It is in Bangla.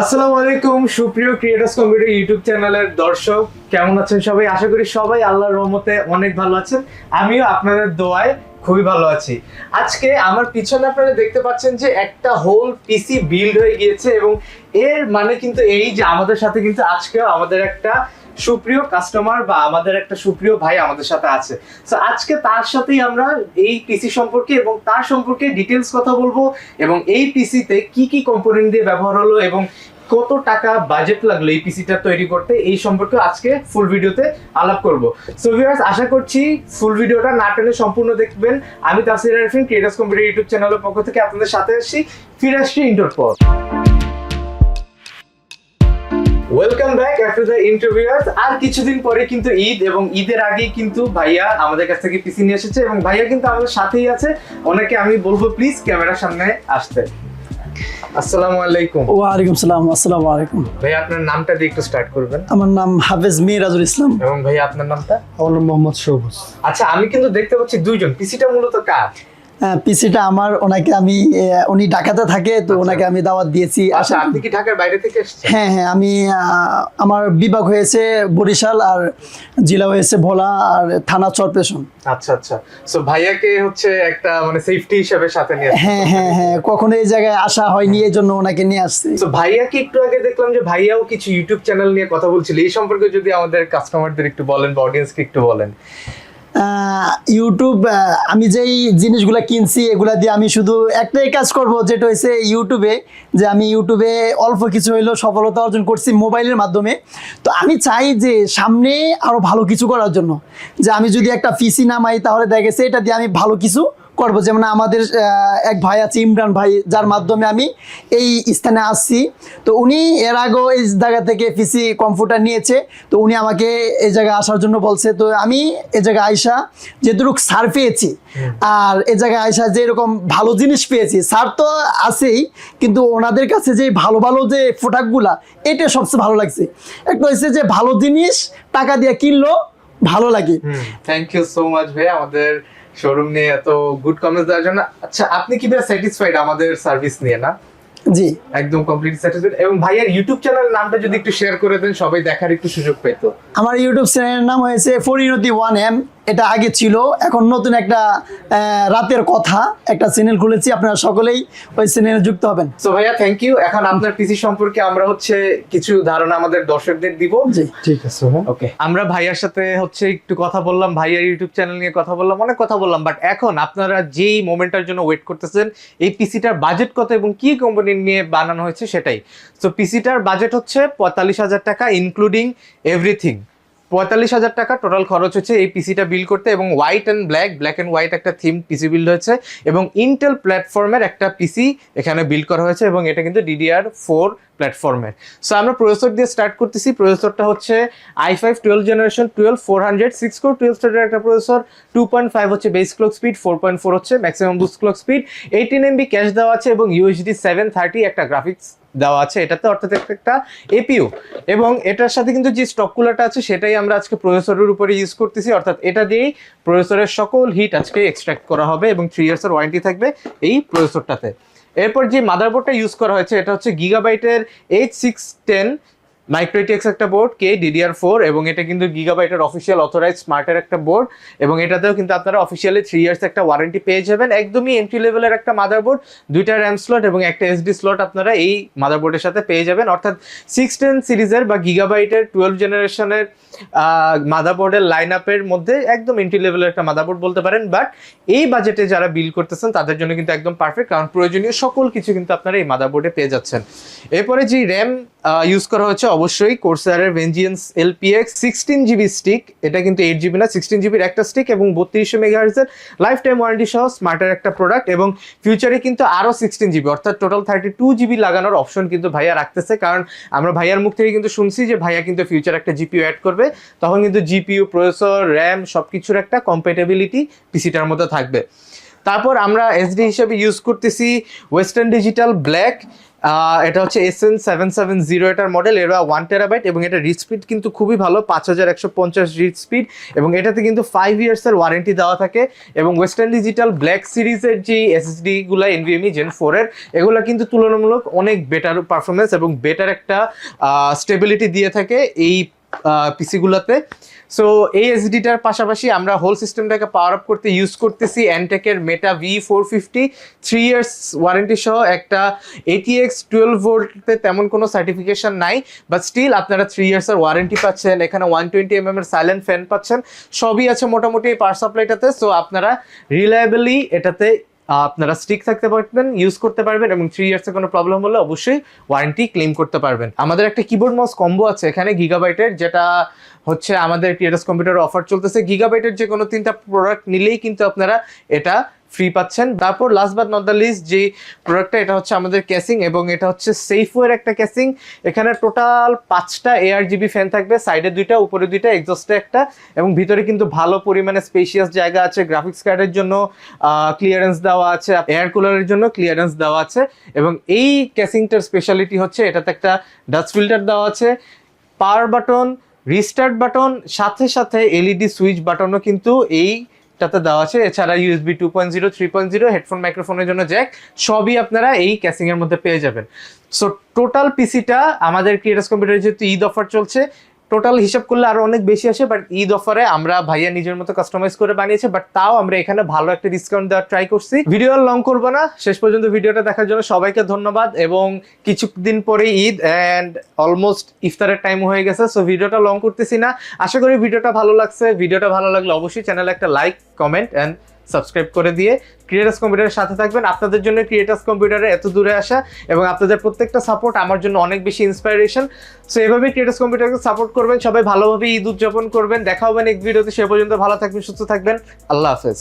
আসসালামু আলাইকুম, সুপ্রিয় ক্রিয়েটার্স কম্পিউটার ইউটিউব চ্যানেলের দর্শক, কেমন আছেন সবাই? আশা করি সবাই আল্লাহর রহমতে অনেক ভালো আছেন। আমিও আপনাদের দোয়ায় খুবই ভালো আছি। আজকে আমার পিছনে আপনারা দেখতে পাচ্ছেন যে একটা হোল পিসি বিল্ড হয়ে গিয়েছে এবং এর মানে কিন্তু এই যে আমাদের সাথে কিন্তু আজকে আমাদের একটা সুপ্রিয় কাস্টমার বা আমাদের একটা সুপ্রিয় ভাই আমাদের সাথে আছে। তো আজকে তার সাথেই আমরা এই পিসি সম্পর্কে এবং তার সম্পর্কে ডিটেলস কথা বলব এবং এই পিসিতে কি কি কম্পোনেন্ট দিয়ে ব্যবহার হলো এবং কত টাকা বাজেট লাগল এই পিসিটা তৈরি করতে? এই সম্পর্কে আজকে ফুল ভিডিওতে আলাপ করব। সো ভিউয়ার্স আশা করছি ফুল ভিডিওটা না টেনে সম্পূর্ণ দেখবেন। আমি তাফসির আরফিন ক্রিয়েটার্স কম্পিউটার ইউটিউব চ্যানেলের পক্ষ থেকে আপনাদের সাথে আসছি। ফিরে আসছি ইন্টার পর welcome back after the interviewers আর কিছুদিন পরে কিন্তু ঈদ এবং ঈদের আগেই কিন্তু ভাইয়া আমাদের কাছ থেকে পিসি নিয়ে এসেছে এবং ভাইয়া কিন্তু আমাদের সাথেই আছে। ওনাকে আমি বলব প্লিজ ক্যামেরার সামনে আসতে। আসসালামু আলাইকুম। ওয়ালাইকুম সালাম আসসালামু আলাইকুম। ভাই আপনার নামটা দিয়ে একটু স্টার্ট করবেন। আমার নাম হাফেজ মিরাজুল ইসলাম। এবং ভাই আপনার নামটা? আমার নাম মোহাম্মদ সবুজ আচ্ছা আমি কিন্তু দেখতে পাচ্ছি দুইজন। পিসিটা মূলত কার? পিসিটা আমার ওনাকে আমি উনি ঢাকাতে থাকে তো আচ্ছা। ওনাকে আমি দাওয়াত দিয়েছি। আচ্ছা আপনি কি ঢাকার বাইরে থেকে এসেছেন? হ্যাঁ হ্যাঁ আমি আমার বিভাগ হয়েছে বরিশাল আর জেলা হয়েছে ভোলা আর থানা চরপেশন। আচ্ছা আচ্ছা। সো ভাইয়াকে হচ্ছে একটা মানে সেফটি হিসেবে সাথে নিয়ে। হ্যাঁ হ্যাঁ হ্যাঁ কখনো এই জায়গায় আসা হয়নি এই জন্য ওনাকে নিয়ে আসছি। তো ভাইয়াকে একটু আগে দেখলাম যে ভাইয়াও কিছু ইউটিউব চ্যানেল নিয়ে কথা বলছিল এই সম্পর্কে যদি আমাদের কাস্টমারদের একটু বলেন বা অডিয়েন্সকে একটু বলেন। ইউটিউব আমি যেই জিনিসগুলো কিনছি, এগুলা দিয়ে আমি শুধু একটাই কাজ করব, যেটা হয়েছে ইউটিউবে যে আমি ইউটিউবে অল্প কিছু হইলেও সফলতা অর্জন করছি মোবাইলের মাধ্যমে। তো আমি চাই যে সামনে আরও ভালো কিছু করার জন্য। যে আমি যদি একটা পিসি নামাই, তাহলে দেখা গেছে এটা দিয়ে আমি ভালো কিছু করব। যেমন আমাদের এক ভাই আছে ইমরান ভাই যার মাধ্যমে আমি এই স্থানে আসছি। তো উনি এর আগেও এই জায়গা থেকে পিসি কম্পিউটার নিয়েছে। তো উনি আমাকে এই জায়গায় আসার জন্য বলছে তো আমি এই জায়গায় আইসা যেটুকু সার পেয়েছি আর এ জায়গায় আইসা যে এরকম ভালো জিনিস পেয়েছি সার তো আছেই কিন্তু ওনাদের কাছে যে ভালো ভালো যে প্রোডাক্টগুলা এটা সবচেয়ে ভালো লাগছে। একটা হচ্ছে যে ভালো জিনিস টাকা দিয়ে কিনলো ভালো লাগে। থ্যাংক ইউ সো মাচ ভাই আমাদের শোরুম নিয়ে এত গুড কমেন্টস দেওয়ার জন্য। আচ্ছা আপনি কি বেশ স্যাটিসফাইড আমাদের সার্ভিস নিয়ে না? জি। একদম কমপ্লিট স্যাটিসফাইড এবং ভাইয়ার ইউটিউব চ্যানেল নামটা যদি একটু শেয়ার করে দেন সবাই দেখার একটু সুযোগ পেতো। আমার ইউটিউব চ্যানেলের নাম হয়েছে ফোর ইউনিটি ওয়ান এম এটা আগে ছিল এখন নতুন একটা আহ, রাতের কথা একটা চ্যানেল খুলেছি আপনারা সকলেই ওই চ্যানেলে যুক্ত হবেন। সো ভাইয়া থ্যাংক ইউ এখন আপনার পিসি সম্পর্কে আমরা হচ্ছে কিছু ধারণা আমাদের দর্শকদের দিব। জি। ঠিক আছে ওকে আমরা ভাইয়ার সাথে হচ্ছে একটু কথা বললাম ভাইয়ার ইউটিউব চ্যানেল নিয়ে কথা বললাম অনেক কথা বললাম বাট এখন আপনারা যেই মোমেন্টের জন্য ওয়েট করতেছেন এই পিসিটার বাজেট কত এবং কি কোম্পানি নিয়ে বানানো হয়েছে সেটাই। তো পিসিটার বাজেট হচ্ছে পঁয়তাল্লিশ হাজার টাকা ইনক্লুডিং এভরিথিং পঁয়তাল্লিশ হাজার টাকা টোটাল খরচ হচ্ছে এই পিসিটা বিল করতে এবং white and black black and white একটা থিম পিসি বিল্ড হয়েছে এবং ইন্টেল প্ল্যাটফর্মের একটা পিসি এখানে বিল্ড করা হয়েছে এবং এটা কিন্তু ডিডিআর ফোর প্ল্যাটফর্মের সো আমরা প্রসেসর দিয়ে স্টার্ট করতেছি। প্রসেসরটা হচ্ছে I five twelve generation twelve four hundred six core twelve স্টারের একটা প্রসেসর টু পয়েন্ট ফাইভ হচ্ছে base clock speed four point four হচ্ছে maximum boost clock speed eighteen MB cache দেওয়া আছে এবং ইউএসডি সেভেন থার্টি একটা গ্রাফিক্স দেওয়া আছে। এটাতে অর্থাৎ একটা- এপিইউ এবং এটার সাথে কিন্তু যে স্টক কুলারটা আছে, সেটাই আমরা আজকে প্রসেসরের উপরে ইউজ করতেছি। অর্থাৎ এটা দিয়েই প্রসেসরের সকল হিট আজকে এক্সট্রাক্ট করা হবে এবং থ্রি ইয়ার্সের ওয়ারেন্টি থাকবে এই প্রসেসরটাতে এরপর যে মাদারবোর্ডটা ইউজ করা হয়েছে এটা হচ্ছে গিগাবাইটের এইচ সিক্স টেন মাইক্রোটিক্স একটা বোর্ড কে ডিডিআর ফোর এবং এটা কিন্তু গিগাবাইটের অফিসিয়াল অথরাইজ স্মার্টের একটা বোর্ড এবং এটাতেও কিন্তু আপনারা অফিসিয়ালি থ্রি ইয়ার্স একটা ওয়ারেন্টি পেয়ে যাবেন। একদমই এন্ট্রি লেভেলের একটা মাদারবোর্ড দুইটা র্যাম স্লট এবং একটা এসডি স্লট আপনারা এই মাদারবোর্ডের সাথে পেয়ে যাবেন। অর্থাৎ সিক্স টেন সিরিজের বা গিগাবাইটের টুয়েলভ জেনারেশনের মাদারবোর্ডের লাইন আপের মধ্যে একদম এন্ট্রি লেভেলের একটা মাদারবোর্ড বলতে পারেন। বাট এই বাজেটে যারা বিল করতেছেন, তাদের জন্য কিন্তু একদম পারফেক্ট কারণ প্রয়োজনীয় সকল কিছু কিন্তু আপনারা এই মাদারবোর্ডে পেয়ে যাচ্ছেন। এরপরে যে র্যাম ইউজ করা হচ্ছে অবশ্যই কোর্সারের Vengeance LPX sixteen GB stick এটা কিন্তু এইট জিবি না সিক্সটিন জিবির একটা স্টিক এবং বত্রিশশো মেগাহার্জের লাইফ টাইম ওয়ারেন্টি সহ স্মার্টের একটা প্রোডাক্ট এবং ফিউচারে কিন্তু আরও সিক্সটিন জিবি অর্থাৎ টোটাল থার্টি টু জিবি লাগানোর অপশন কিন্তু ভাইয়া রাখতেছে। কারণ আমরা ভাইয়ার মুখ থেকে কিন্তু শুনছি যে ভাইয়া কিন্তু ফিউচার একটা জিপিও অ্যাড করবে। তখন কিন্তু জিপিইউ প্রসেসর র্যাম সব কিছুর একটা কম্পেটেবিলিটি পিসিটার মধ্যে থাকবে। তারপর আমরা এসডি হিসেবে ইউজ করতেছি ওয়েস্টার্ন ডিজিটাল ব্ল্যাক এটা হচ্ছে S N seven seven zero এটার মডেল এরা ওয়ান টেরাবাইট এবং এটা রিড স্পিড কিন্তু খুবই ভালো, পাঁচ হাজার একশো পঞ্চাশ রিড স্পিড এবং এটাতে কিন্তু ফাইভ ইয়ার্সের ওয়ারেন্টি দেওয়া থাকে, এবং ওয়েস্টার্ন ডিজিটাল ব্ল্যাক সিরিজের যে এসএসডি গুলো এনভিএমই জেন ফোরের এগুলো কিন্তু তুলনামূলক অনেক বেটার পারফরমেন্স এবং বেটার একটা স্টেবিলিটি দিয়ে থাকে এই পিসিগুলোতে সো এই এসডিটার পাশাপাশি আমরা হোল সিস্টেমটাকে পাওয়ার আপ করতে ইউজ করতেছি অ্যান্টেকের Meta V four fifty three years warranty সহ একটা এটিএক্স টুয়েলভ ভোল্টতে তেমন কোনো সার্টিফিকেশন নাই বাট স্টিল আপনারা থ্রি ইয়ার্সের ওয়ারেন্টি পাচ্ছেন, এখানে ওয়ান টোয়েন্টি এম এর সাইলেন্ট ফ্যান পাচ্ছেন, সবই আছে মোটামুটি এই পাওয়ার সাপ্লাইটাতে সো আপনারা রিলায়েবলি এটাতে আপনারা স্টিক থাকতে পারবেন ইউজ করতে পারবেন এবং থ্রি ইয়ার্সের কোনো প্রবলেম হলে অবশ্যই ওয়ারেন্টি ক্লেম করতে পারবেন। আমাদের একটা কিবোর্ড মাউস কম্বো আছে এখানে গিগাবাইটের যেটা হচ্ছে আমাদের টিআরএস কম্পিউটার অফার চলতেছে। গিগাবাইটের যে কোনো তিনটা প্রোডাক্ট নিলেই কিন্তু আপনারা এটা ফ্রি পাচ্ছেন। তারপর last but not the least যে প্রোডাক্টটা এটা হচ্ছে আমাদের ক্যাসিং এবং এটা হচ্ছে সেফওয়ের একটা ক্যাসিং এখানে টোটাল পাঁচটা এআর জিবি ফ্যান থাকবে সাইডে দুইটা, উপরে দুইটা এক্সস্টে একটা এবং ভিতরে কিন্তু ভালো পরিমাণে স্পেশিয়াস জায়গা আছে গ্রাফিক্স কার্ডের জন্য ক্লিয়ারেন্স দেওয়া আছে এয়ার কুলারের জন্য ক্লিয়ারেন্স দেওয়া আছে এবং এই ক্যাসিংটার স্পেশালিটি হচ্ছে, এটাতে একটা ডাস্ট ফিল্টার দেওয়া আছে পাওয়ার বাটন রিস্টার্ট বাটন সাথে সাথে এলইডি সুইচ বাটনও কিন্তু এইটাতে দেওয়া আছে। এছাড়া USB two point zero three point zero headphone মাইক্রোফোনের জন্য জ্যাক সবই আপনারা এই ক্যাসিং এর মধ্যে পেয়ে যাবেন। সো টোটাল পিসিটা আমাদের ক্রিয়েটার্স কম্পিউটারে যেহেতু ঈদ অফার চলছে টোটাল হিসাব করলে আরও অনেক বেশি আসে বাট ঈদ অফারে আমরা ভাইয়া নিজের মতো কাস্টমাইজ করে বানিয়েছে বাট তাও আমরা এখানে ভালো একটা ডিসকাউন্ট দেওয়ার ট্রাই করছি। ভিডিও আর লং করব না, শেষ পর্যন্ত ভিডিওটা দেখার জন্য সবাইকে ধন্যবাদ, এবং কিছুদিন পরে ঈদ অ্যান্ড অলমোস্ট ইফতারের টাইম হয়ে গেছে সো ভিডিওটা লং করতেছি না। আশা করি ভিডিওটা ভালো লাগছে, ভিডিওটা ভালো লাগলে অবশ্যই চ্যানেলে একটা লাইক কমেন্ট অ্যান্ড সাবস্ক্রাইব করে দিয়ে ক্রিয়েটার্স কম্পিউটারের সাথে থাকবেন। আপনাদের জন্য ক্রিয়েটার্স কম্পিউটারে এত দূরে আসা এবং আপনাদের প্রত্যেকটা সাপোর্ট আমার জন্য অনেক বেশি ইন্সপাইরেশন সো এভাবেই ক্রিয়েটার্স কম্পিউটারকে সাপোর্ট করবেন, সবাই ভালোভাবে ঈদ উদযাপন করবেন। দেখা হবে নেক্সট ভিডিওতে সে পর্যন্ত ভালো থাকবেন, সুস্থ থাকবেন। আল্লাহ হাফেজ।